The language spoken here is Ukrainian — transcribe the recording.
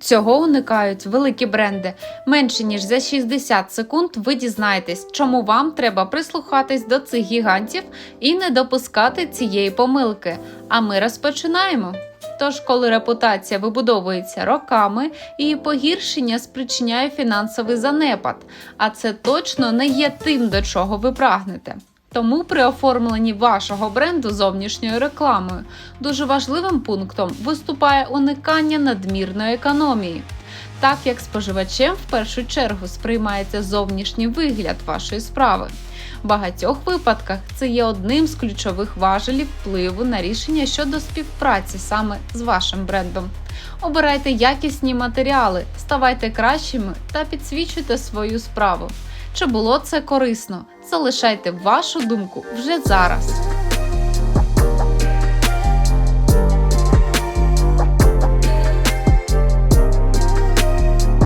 Цього уникають великі бренди. Менше ніж за 60 секунд ви дізнаєтесь, чому вам треба прислухатись до цих гігантів і не допускати цієї помилки. А ми розпочинаємо. Тож, коли репутація вибудовується роками, її погіршення спричиняє фінансовий занепад, а це точно не є тим, до чого ви прагнете. Тому при оформленні вашого бренду зовнішньою рекламою дуже важливим пунктом виступає уникання надмірної економії. Так як споживачем в першу чергу сприймається зовнішній вигляд вашої справи. В багатьох випадках це є одним з ключових важелів впливу на рішення щодо співпраці саме з вашим брендом. Обирайте якісні матеріали, ставайте кращими та підсвічуйте свою справу. Чи було це корисно? Залишайте вашу думку вже зараз.